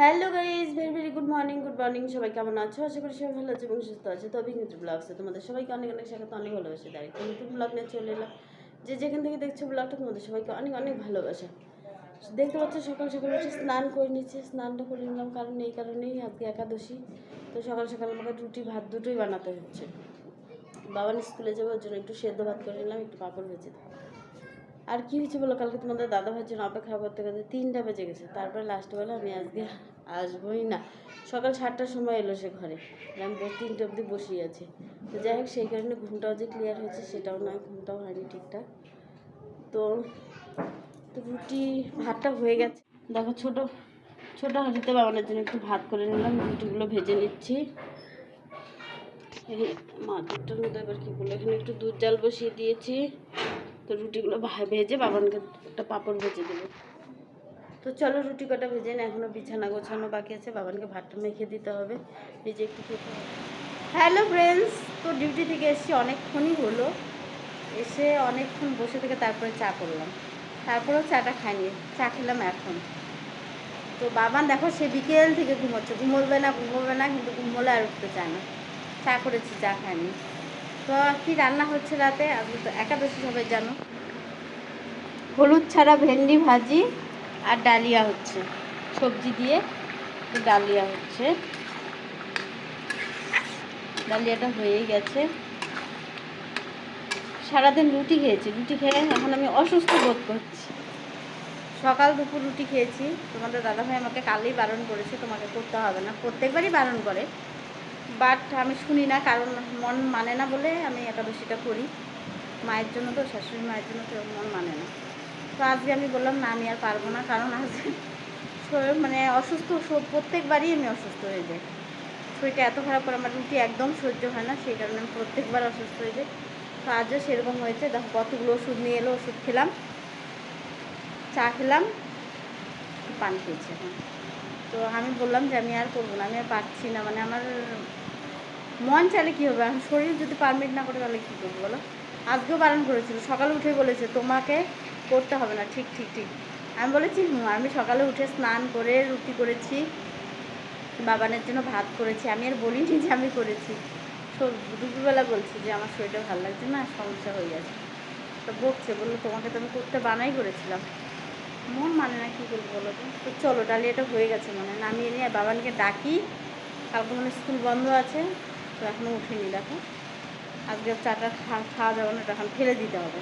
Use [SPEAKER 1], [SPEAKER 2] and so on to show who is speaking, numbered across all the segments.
[SPEAKER 1] Hello guys very very good morning good morning সবাই কেমন আছো? আশা করি সবাই ভালো আছে এবং সুস্থ আছে। তো অভিজ্ঞতা ব্লগসে তোমাদের সবাইকে অনেক অনেক স্বাগত, অনেক ভালোবাসে। তাই নতুন ব্লগ নিয়ে চলে এলাম। যে যেখান থেকে দেখছ ব্লগটা তোমাদের সবাইকে অনেক অনেক ভালোবাসা। দেখতে পাচ্ছ সকাল সকাল উঠে স্নান করে নিচ্ছে। স্নানটা করে নিলাম কারণ এই কারণেই আজকে একাদশী। তো সকাল সকাল আমাকে রুটি, ভাত দুটোই বানাতে হচ্ছে। বাবান স্কুলে যাব জন্য একটু সেদ্ধ ভাত করে নিলাম, একটু পাঁপড় ভেজে দেবো। আর কি হয়েছে বলো? কালকে তোমাদের দাদা ভাইয়ের জন্য অপেক্ষা করতে করতে তিনটা বেজে গেছে। তারপরে লাস্ট বেলা আমি আজকে আসবোই না। সকাল সাতটার সময় এলো সে ঘরে। আমি তিনটে অবধি বসিয়ে আছি। তো যাই হোক, সেই কারণে ঘুমটাও যে ক্লিয়ার হয়েছে সেটাও নয়, ঘুমটাও হয়নি ঠিকঠাক। তো তো রুটি, ভাতটা হয়ে গেছে। দেখো ছোটো ছোটো হাঁড়িতে বাবানের জন্য একটু ভাত করে নিলাম। রুটিগুলো ভেজে নিচ্ছি। এই মাদুরটার মধ্যে এবার কী করল এখানে একটু দুধ জাল বসিয়ে দিয়েছি। তো রুটিগুলো ভেজে বাবানকে একটা পাঁপড় ভেজে দেবো। তো চলো রুটি কটা ভেজে না এখনও বিছানা গোছানো বাকি আছে, বাবানকে ভাতটা মেখে দিতে হবে। নিজে একটু খেতে হবে। হ্যালো ফ্রেন্ডস তো ডিউটি থেকে এসেছি, অনেকক্ষণই হলো। এসে অনেকক্ষণ বসে থেকে তারপরে চা করলাম। তারপরেও চাটা খাইনি, চা খেলাম এখন। তো বাবান দেখো সে বিকেল থেকে ঘুমোচ্ছে, ঘুমোবে না ঘুমোবে না, কিন্তু ঘুমোলে আর উঠতে চায় না। চা করেছি, চা খাইনি। তো কি রান্না হচ্ছে রাতে? আজকে তো একাদশী সবাই জানো। হলুদ ছাড়া ভেন্ডি ভাজি আর ডালিয়া হচ্ছে। সবজি দিয়ে ডালিয়া হচ্ছে। ডালিয়াটা হয়েই গেছে। সারাদিন রুটি খেয়েছি। রুটি খেয়ে এখন আমি অসুস্থ বোধ করছি। সকাল দুপুর রুটি খেয়েছি। তোমাদের দাদাভাই আমাকে কালই বারণ করেছে, তোমাকে করতে হবে না। প্রত্যেকবারই বারণ করে। বাট আমি শুনি না, কারণ মন মানে না বলে আমি একাদশীটা করি। মায়ের জন্য তো শাশুড়ি মায়ের জন্য তো মন মানে না। তো আজকে আমি বললাম, না, আমি আর পারব না, কারণ আজকে শরীর মানে অসুস্থ প্রত্যেকবারই আমি অসুস্থ হয়ে যাই। শরীরটা এত খারাপ করে আমার রুটি একদম সহ্য হয় না, সেই কারণে আমি প্রত্যেকবার অসুস্থ হয়ে যাই। তো আজও সেরকম হয়েছে। দেখো, কতগুলো ওষুধ নিয়ে এলো, ওষুধ খেলাম, চা খেলাম, পান খেয়েছি এখন। তো আমি বললাম যে আমি আর করব না, আমি আর পারছি না মানে আমার মন চাইলে কী হবে? আমি শরীর যদি পারমিট না করে তাহলে কী করব বলো? আজকেও বারণ করেছিল, সকালে উঠে বলেছে, তোমাকে করতে হবে না। ঠিক ঠিক ঠিক। আমি বলেছি, হুম, আমি সকালে উঠে স্নান করে রুটি করেছি, বাবানের জন্য ভাত করেছি। আমি আর বলিনি যে আমি করেছি। সব- দুপুরবেলা বলছি যে আমার শরীরটা ভালো লাগছে না, সমস্যা হয়ে গেছে। তো বকছে, বলল, তোমাকে তো আমি করতে বানাই করেছিলাম। মন মানে না কী করব বলো তো? চলো ডালিয়াটা হয়ে গেছে মানে। নামিয়ে নিয়ে বাবানকে ডাকি। কালকে মানে স্কুল বন্ধ আছে, তো এখনও উঠিনি, দেখো। আজকে চাটা খাওয়া যাবে না এখন ফেলে দিতে হবে।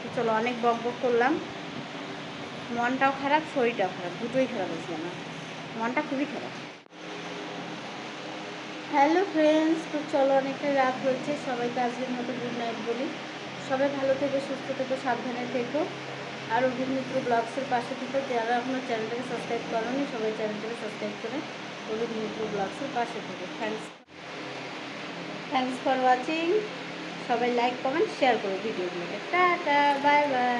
[SPEAKER 1] তো চলো, অনেক বক বক করলাম। মনটাও খারাপ, শরীরটাও খারাপ, দুটোই খারাপ হয়েছে আমার। মনটা খুবই খারাপ। হ্যালো ফ্রেন্ডস তো চলো, অনেকটা রাত হয়েছে। সবাইকে আজকের মতো গুড নাইট বলি। সবাই ভালো থেকো, সুস্থ থেকো, সাবধানে থেকো। আর অভিমিত্র ব্লগসের পাশে থেকে যারা আপনার চ্যানেলটাকে সাবস্ক্রাইব করেনি, সবাই চ্যানেলটাকে সাবস্ক্রাইব করে অভিমিত্র ব্লগসের পাশে থেকে। থ্যাংকস থ্যাংকস ফর ওয়াচিং সবাই লাইক কমেন্ট শেয়ার করো ভিডিওগুলোকে। Tata bye bye